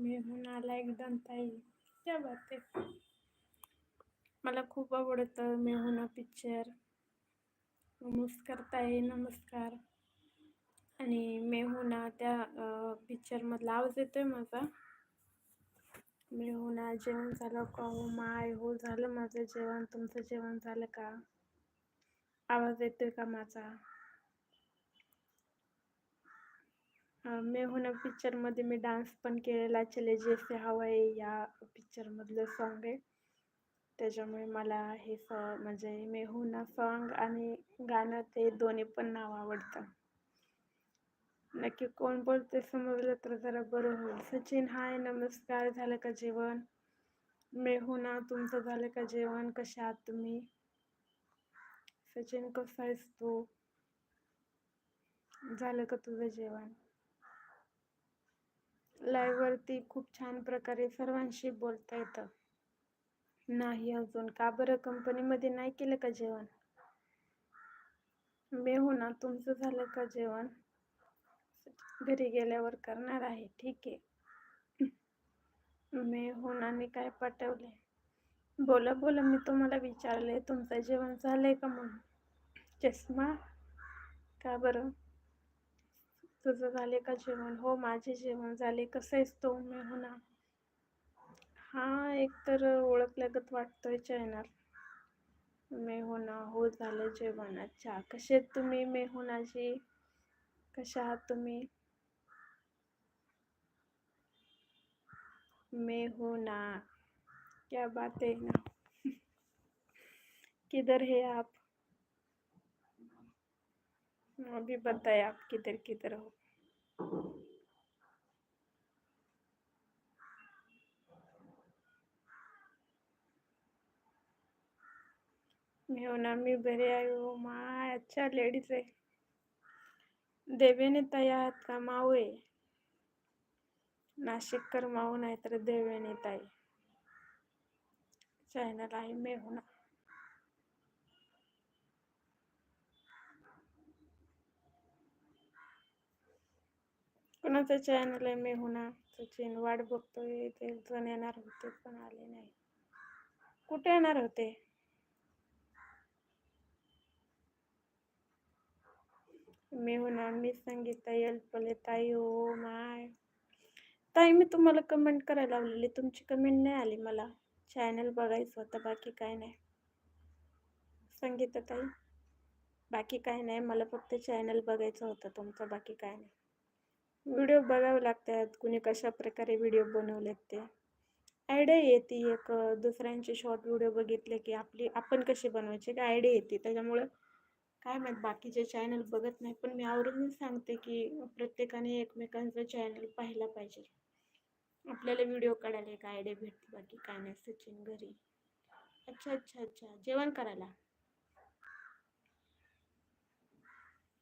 मेहून आला एकदम ताई क्या बात मला खूप आवडतं मेहुना पिक्चर नमस्कार ताई नमस्कार. आणि मेहुना त्या पिक्चरमधला आवाज येतोय माझा. मेहुना जेवण झालं का हो माय? हो झालं माझं जेवण. तुमचं जेवण झालं का? आवाज येतोय का माझा? मेहुना पिक्चरमध्ये मी हो डान्स पण केलेला चले जैसे आहे या पिक्चरमधलं सॉन्ग आहे. त्याच्यामुळे मला हे स म्हणजे मेहुना हो सॉन्ग आणि गाणं ते दोन्ही पण नाव आवडतं. नक्की कोण बोलते समजलं तर जरा बरं होईल. सचिन हाय नमस्कार. झालं का जेवण? मेहुना हो तुमचं झालं का जेवण? कशा आहात तुम्ही? सचिन कसा आहेस तू? झालं का तुझं जेवण? लाईव्हवरती खूप छान प्रकारे सर्वांशी बोलता येतं. नाही अजून. का बरं? कंपनीमध्ये नाही केलं का जेवण? मी हो ना. तुमचं झालं का जेवण? घरी गेल्यावर करणार आहे. ठीक आहे. मी होनाने काय पाठवले? बोला बोला. मी तुम्हाला विचारले तुमचं जेवण झालंय का म्हणून? चष्मा? का बरं? तुझं झाले का जेवण? हो माझे जेवण झाले. कसं आहेस तो? मी होणार ना. हा एक तर ओळखल्यागत वाटतोय चॅनल. मेहुना हो, हो झालं जेवण अच्छा कसे आहेत तुम्ही? मेहुनाजी हो कशा आहात तुम्ही? मेहुना हो क्या बात है ना. किधर है आप? अभी बताए आप किधर किधर हो मी हो ना मी बरे आहे हो। माय अच्छा लेडीज आहे देवेने ताई का माऊ आहे नाशिककर माऊ नाही तर देवेने ताई चॅनल आहे मेहुना कोणाचं चॅनल आहे? मेहुना सचिन वाट बघतोय. ते जण येणार होते पण आले नाही. कुठे येणार होते? मी होणार मी संगीता येलपले ताई हो माय. ताई मी तुम्हाला कमेंट करायला लावलेली. तुमची कमेंट नाही आली मला. चॅनल बघायचं होतं बाकी काय नाही. संगीता ताई बाकी काय नाही. मला फक्त चॅनल बघायचं होतं तुमचं बाकी काय नाही. व्हिडिओ बघावे लागतात. कुणी कशा प्रकारे व्हिडिओ बनवलेत ते. आयडिया येते एक दुसऱ्यांचे शॉर्ट व्हिडिओ बघितले की आपली आपण कसे बनवायचे? काय आयडिया येते. त्याच्यामुळं काय माहीत बाकीचे चॅनल बघत नाही. पण मी आवरून सांगते की प्रत्येकाने एकमेकांचं चॅनल पाहायला पाहिजे. आपल्याला व्हिडिओ काढायला एक आयडिया भेटते. बाकी काय नाही सचिन घरी. अच्छा अच्छा अच्छा. जेवण करायला?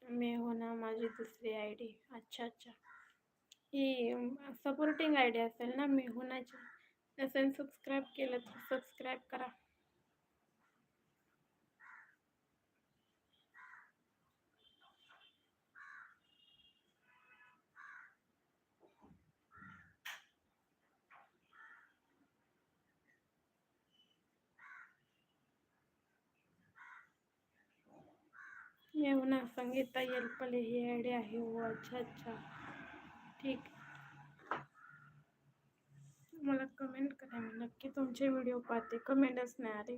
मी हो ना माझी दुसरी आय डी अच्छा अच्छा. ही सपोर्टिंग आय डी असेल ना मी होण्याची नसेल सबस्क्राईब केलं तर सबस्क्राईब करा. येऊना संगीता येलपले ही आयडिया आहे हो अच्छा अच्छा. ठीक मला कमेंट करा मी. नक्की तुमचे व्हिडिओ पाहते. कमेंटच नाही अरे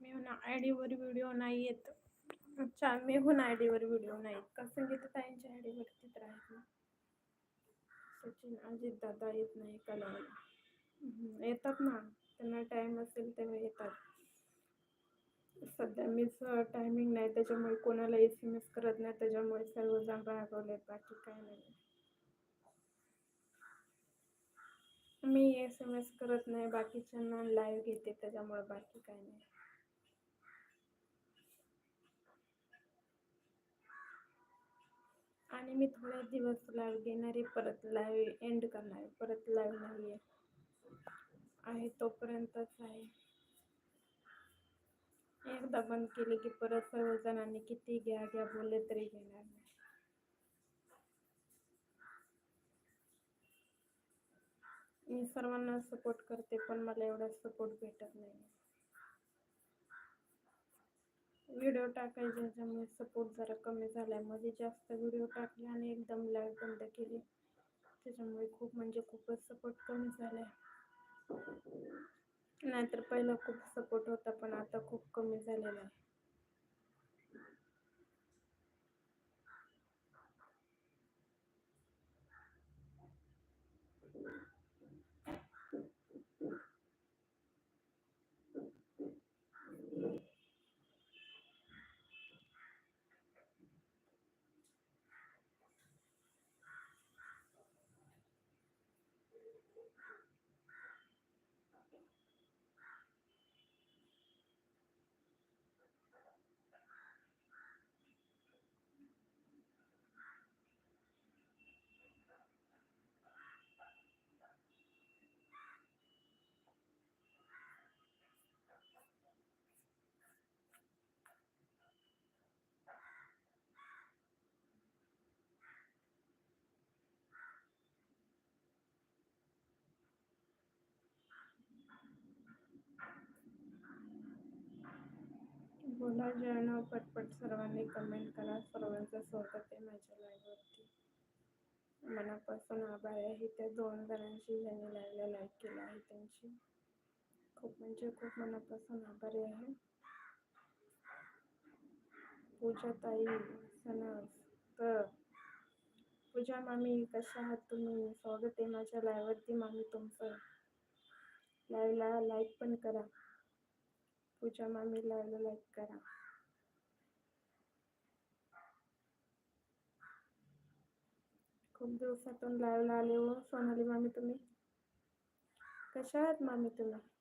मी ना आय डीवर व्हिडिओ नाही येत. अच्छा मी होऊन आय डीवर व्हिडिओ नाही येत. का संगीता ताईंच्या आय डीवरती तर आहेत ना. सचिन अजित दादा येत नाही कला येतात ना. त्यांना टाईम असेल तेव्हा येतात. सध्या मीच टायमिंग नाही. त्याच्यामुळे कोणाला एस एम एस करत नाही. त्याच्यामुळे सर्वजण रागवलेत बाकी काय नाही. मी एस एम एस करत नाही बाकीच्यांना लाईव्ह घेते त्याच्यामुळे बाकी काय नाही. आणि मी थोडे दिवस लाईव्ह घेणारे परत लाईव्ह एंड करणार परत लाईव्ह नाही आहे तोपर्यंतच आहे. एकदा बंद केले की परत सर्वजणांनी किती घ्या घ्या बोलले तरी घेणार नाही. मी सर्वांना सपोर्ट करते पण मला एवढा सपोर्ट भेटत नाही. व्हिडिओ टाकायचे ज्याच्यामुळे सपोर्ट जरा कमी झालाय. मध्ये जास्त व्हिडिओ टाकले आणि एकदम लाईव्ह बंद केली. त्याच्यामुळे खूप म्हणजे खूपच सपोर्ट कमी झालाय. नाहीतर पहिला खूप सपोर्ट होता पण आता खूप कमी झालेला आहे. मला जळणं पटपट सर्वांनी कमेंट करा. सर्वांचं स्वागत आहे माझ्या लाईव्हवरती मनापासून आभार आहे. त्या दोन जणांशी ज्यांनी लाईव्हला लाईक केला आहे त्यांची. खूप म्हणजे खूप मनापासून आभारी आहे. पूजा ताई सनस तर पूजा मामी कशा आहात तुम्ही? स्वागत आहे माझ्या लाईव्हवरती मामी तुमचं. लाईव्हला लाईक पण करा. पूजा मामी लाईक करा खूप दिवसातून लाईव्हला आले हो सोनाली मामी तुम्ही कशा आहात मामी तुम्ही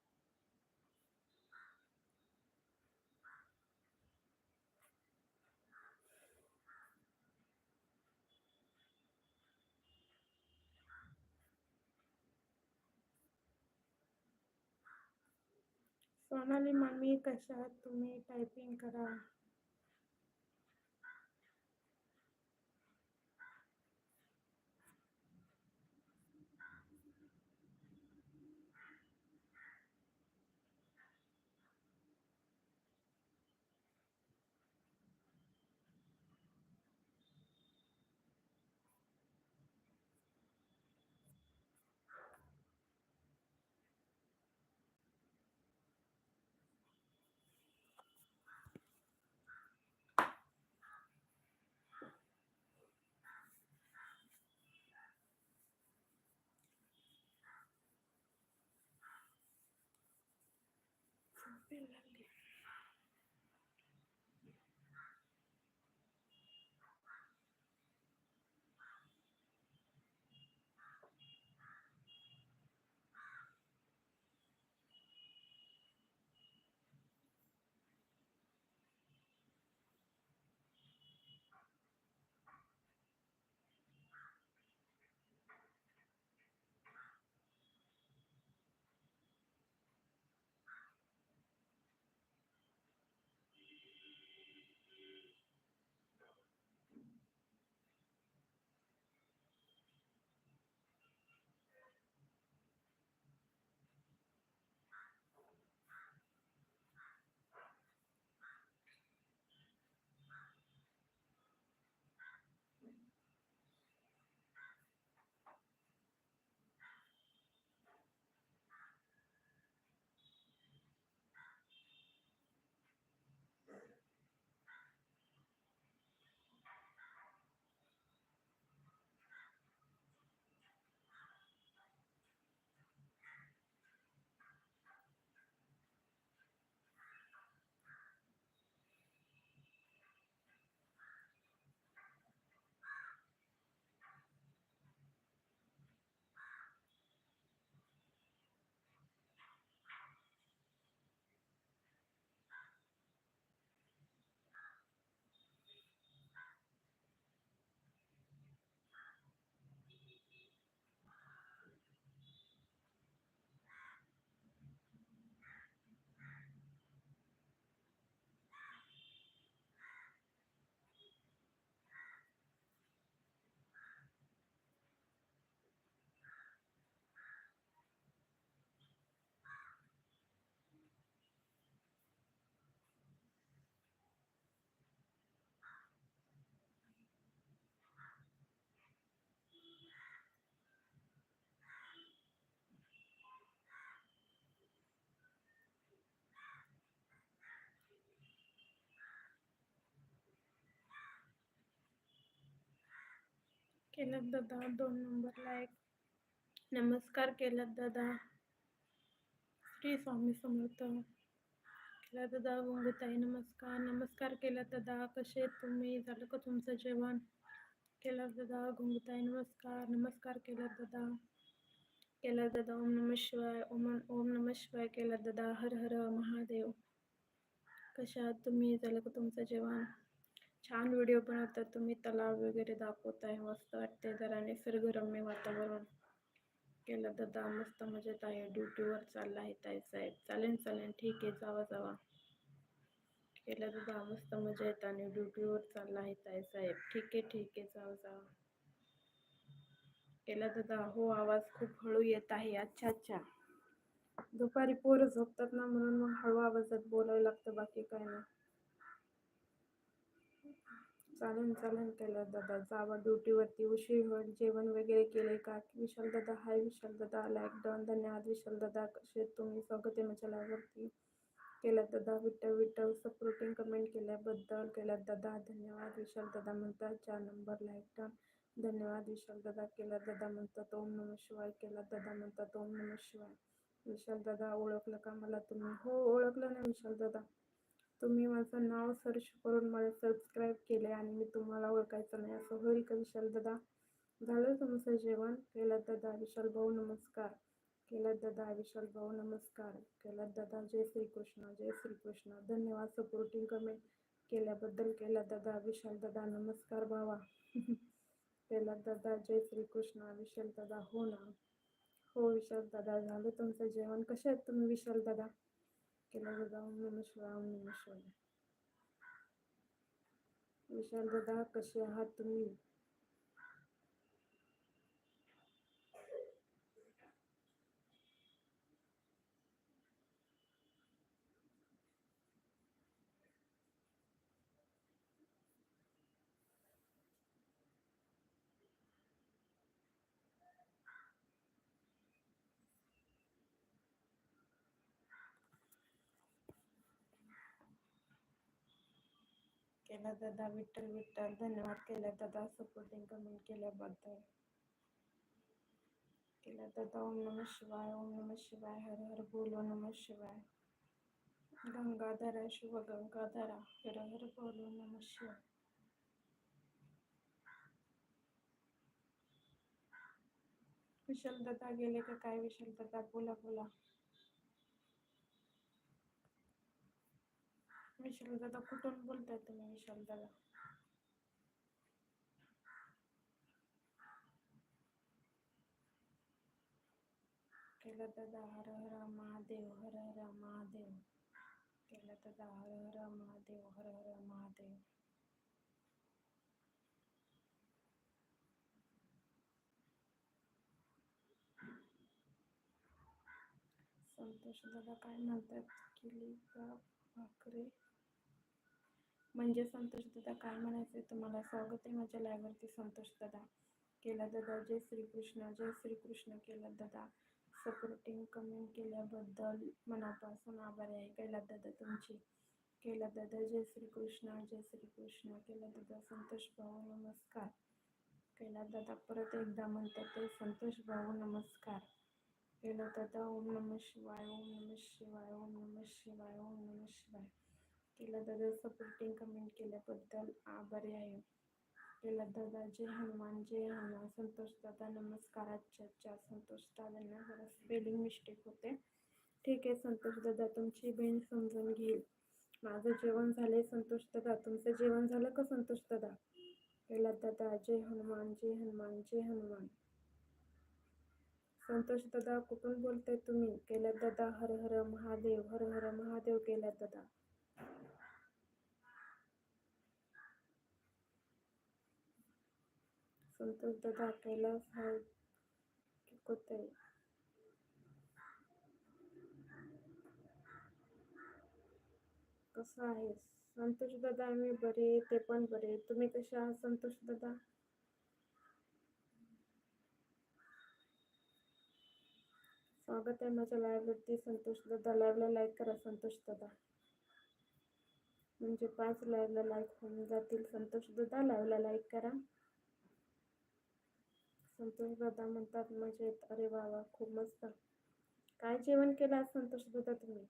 सोनाली मामी कशा आहात तुम्ही टायपिंग करा. केलं दादा. दोन नंबरला एक. नमस्कार केलं दादा. श्री स्वामी समर्थ. केला दादा गुंगताई नमस्कार. नमस्कार केला दादा. कसे तुम्ही? झालं का तुमचं जेवण? केला दादा गुंगताई नमस्कार. नमस्कार केला दादा. केला दादा ओम नम शिवाय ओम ओम नम शिवाय केला दादा. हर हर महादेव. कशा तुम्ही? झालं का तुमचं जेवण? छान व्हिडिओ बनवतात तुम्ही. तलाव वगैरे दाखवताय मस्त वाटते जरा. निसर्गरम्य वातावरण केलं दादा मस्त मजेत आहे. ड्युटीवर चालला आहे ताई साहेब. चालेल चालेल. ठीक आहे. जावा जावा. केलं दादा मस्त मजेत आणि ड्युटीवर चालला आहे ताई साहेब. ठीक आहे ठीक आहे. जावा जावा. केला दादा हो आवाज खूप हळू येत आहे. अच्छा अच्छा. दुपारी पोरं झोपतात ना म्हणून मग हळू आवाजात बोलावं लागतं. बाकी काय नाही. चालेल चालेल केलं. दादा जावा ड्युटीवरती. उशीर होईल जेवण वगैरे केले का? विशाल दादा हाय विशाल दादा. लाईक डॉन धन्यवाद विशाल दादा. कसे तुम्ही स्वागत आहे माझ्या लाईव्हवरती केलं दादा विठ्ठल विठ्ठल. सपोर्टिंग कमेंट केल्याबद्दल केलं दादा. धन्यवाद विशाल दादा म्हणतात चार नंबर लाईक डॉन. धन्यवाद विशाल दादा. केला दादा म्हणतात ओम नम शिवाय. केला दादा म्हणतात ओम नम शिवाय. विशाल दादा ओळखलं का मला तुम्ही? हो ओळखलं ना विशाल दादा. तुम्ही माझं नाव सर्च करून मला सबस्क्राईब केले आणि मी तुम्हाला ओळखायचं नाही असं होईल का विशाल दादा? झालं तुमचं जेवण? केलं दादा विशाल भाऊ नमस्कार. केलं दादा विशाल भाऊ नमस्कार. केलं दादा जय श्रीकृष्ण जय श्रीकृष्ण. धन्यवाद सपोर्टिंग कमेंट केल्याबद्दल. केला दादा विशाल दादा नमस्कार भावा. केला दादा जय श्रीकृष्ण विशाल दादा हो ना. हो विशाल दादा झालं तुमचं जेवण. कसे आहेत तुम्ही विशाल दादा? केलं दादा ओम नम शिवाय विशाल दादा कसे आहात तुम्ही केला दादा. विठ्ठल विठ्ठल. धन्यवाद केला दादा. सपोर्टिंग कमेंट केल्याबद्दल. केला दादा. ओम नम शिवाय ओम नम शिवाय. हर हर बोलो नम शिवाय. गंगाधरा शिव गंगाधरा हर हर बोलो नम शिवाय. विशाल दादा गेले का? काय विशाल दादा? बोला बोला. विशाल दादा कुठून बोलताय तुम्ही विशाल दादा? केला दादा हर हर महादेव हर हर महादेव. केला दादा हर हर महादेव हर हर महादेव. संतोष दादा काय म्हणतात? केली का भाकरे? म्हणजे संतोष दादा काय म्हणायचं तुम्हाला? स्वागत आहे माझ्या लाईव्हवरती संतोष दादा. केला दादा जय श्रीकृष्ण जय श्रीकृष्ण केला दादा. सपोर्टिंग कमेंट केल्याबद्दल मनापासून आभारी आहे. केला दादा तुमची. केला दादा जय श्रीकृष्ण जय श्रीकृष्ण. केला दादा संतोष भाऊ नमस्कार. केला दादा परत एकदा म्हणतात ते संतोष भाऊ नमस्कार. केला दादा ओम नम शिवाय ओम नम शिवाय ओम नम शिवाय ओम नम शिवाय. केला दादा सपोर्टिंग कमेंट केल्याबद्दल आभारी आहे. केला दादा जय हनुमान जय हनुमान संतोष दादा नमस्कार अच्छा अच्छा संतोष दादांना जरा स्पेलिंग मिस्टेक होते. ठीक आहे संतोष दादा तुमची बहीण समजून घेईल. माझं जेवण झालं संतोष दादा तुमचं जेवण झालं का संतोष दादा? केला दादा जय हनुमान जय हनुमान. जय हनुमान संतोष दादा कुठून बोलताय तुम्ही? केला दादा हर हर महादेव हर हर महादेव केला दादा. संतोष दादा कैलास हाय कोते कसं आहे? संतोष दादा मी बरे ते पण बरे तुम्ही कसे आहात संतोष दादा? स्वागत आहे माझ्या लाईव्हवरती संतोष दादा लाईव्हला लाईक करा संतोष दादा. म्हणजे पाच लाईव्हला लाईक होऊन जातील. संतोष दादा लाईव्हला लाईक करा. संतोष दादा म्हणतात मजेत. अरे वा वा खूप मस्त. काय जेवण केलं आज संतोष दादा तुम्ही?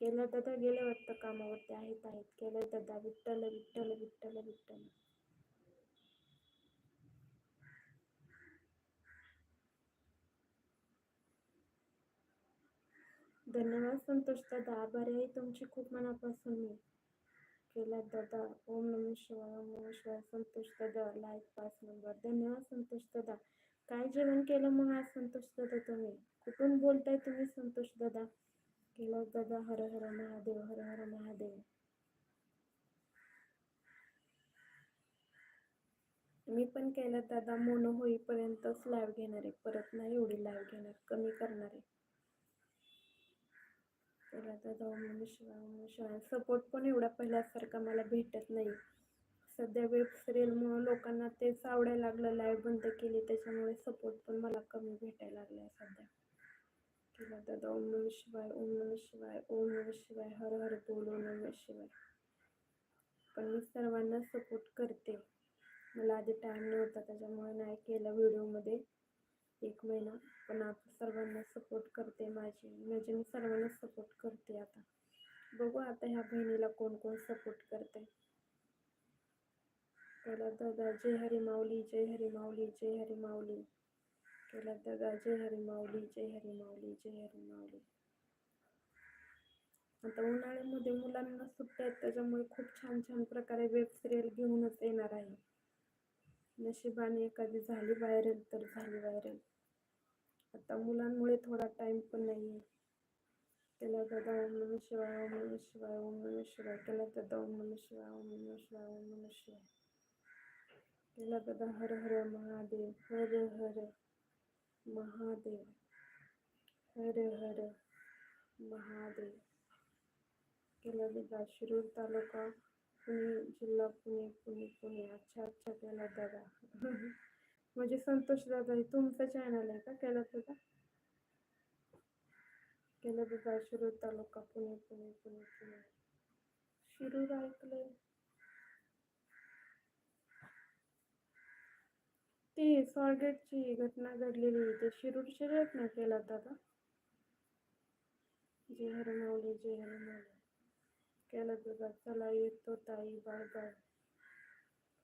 केलं दादा गेले वाटतं कामावरती आहेत आहेत. केलं दादा विठ्ठल विठ्ठल विठ्ठल विठ्ठल धन्यवाद संतोष दादा आभारी आहे तुमची खूप मनापासून मी. केला दादा ओम नम शिवाय ओम नम शिवाय संतोष दादा लाईक पाच नंबर धन्यवाद संतोष दादा काय जेवण केलं मग आज संतोष दादा तुम्ही कुठून बोलताय तुम्ही संतोष दादा केला दादा हर हर महादेव हर हर महादेव मी पण केलं दादा मोनो होईपर्यंतच लाईव्ह घेणार आहे. परत नाही एवढी लाईव्ह घेणार कमी करणार आहे. तर आता जाऊ नम शिवाय ओम शिवाय सपोर्ट पण एवढा पहिल्यासारखा मला भेटत नाही. सध्या वेब सिरियलमुळं लोकांना तेच आवडायला लागलं लाईव्ह बंद केली त्याच्यामुळे सपोर्ट पण मला कमी भेटायला लागला आहे सध्या केला दादा ओम नम शिवाय ओम नम शिवाय ओम नम शिवाय हर हर बोल ओम नम शिवाय. पण मी सर्वांना सपोर्ट करते. मला आधी टाईम नव्हता त्याच्यामुळे नाही केलं व्हिडिओमध्ये एक महिना. पण आता सर्वांना सपोर्ट करते माझी. म्हणजे मी सर्वांना सपोर्ट करते आता. बघू आता ह्या बहिणीला कोण कोण सपोर्ट करते केला दादा जय हरी माऊली जय हरी माऊली जय हरी माऊली. केला दादा जय हरी माऊली जय हरी माऊली जय हरी माऊली. आता उन्हाळ्यामध्ये मुलांना सुट्ट्या आहेत त्याच्यामुळे खूप छान छान प्रकारे वेब सिरियल घेऊनच येणार आहे. नशिबाने एखादी झाली व्हायरल तर झाली व्हायरल आता मुलांमुळे थोडा टाइम पण नाही दादा ओम नम शिवाय, ओम नम शिवाय, ओम नम शिवाय. केला दादा शिवाय, ओम शिवाय शिवाय. दादा हर हर महादेव, हर हर महादेव, हर हर महादेव. केला दादा शिरूर तालुका, पुणे जिल्हा, पुणे पुणे पुणे. अच्छा अच्छा केला दादा म्हणजे संतोष दादा हे तुमचं चॅनल आहे का? केला दादा केला दादा शिरूर तालुका पुणे पुणे पुणे पुणे. शिरूर ऐकलंय. ती स्वारगेटची घटना घडलेली ते शिरूर आहेत ना केला दादा. जय हरमावले जय हर केला दादा चला येतो ताई बाय बाय.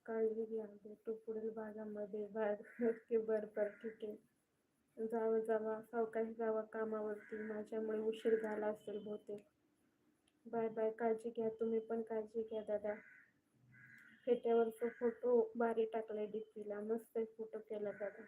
काळजी घ्या म्हणजे तो पुढील भागामध्ये भाग नक्की बरं बरं ठीक आहे जावं जावा सावकाश जावा कामावरती. माझ्यामुळे उशीर झाला असेल बहुतेक. बाय बाय काळजी घ्या तुम्ही पण काळजी घ्या दादा. फेट्यावरचा फोटो भारी टाकलाय डीपीला मस्त फोटो केला दादा.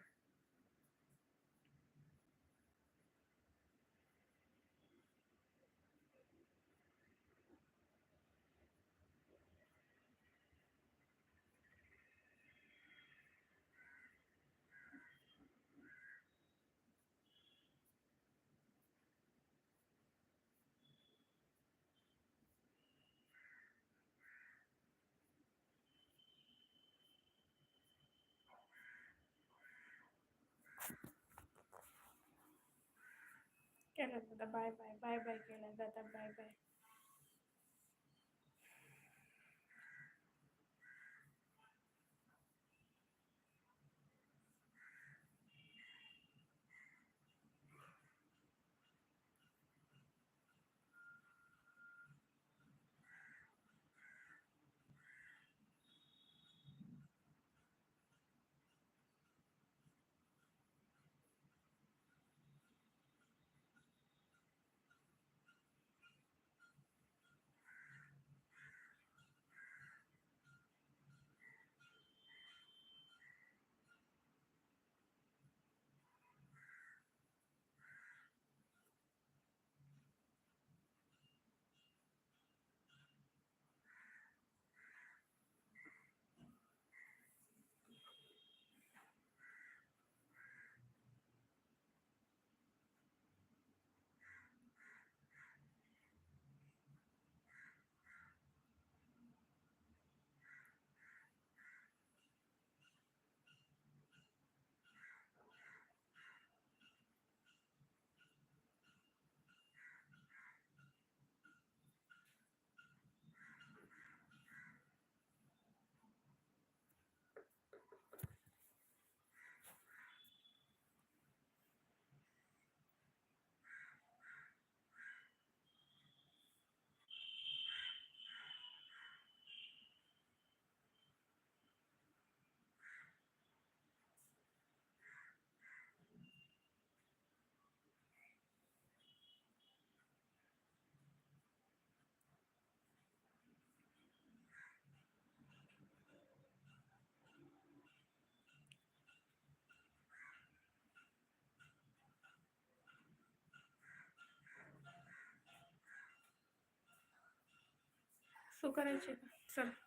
केला दादा बाय बाय बाय बाय केला दादा तू करायची का? चल.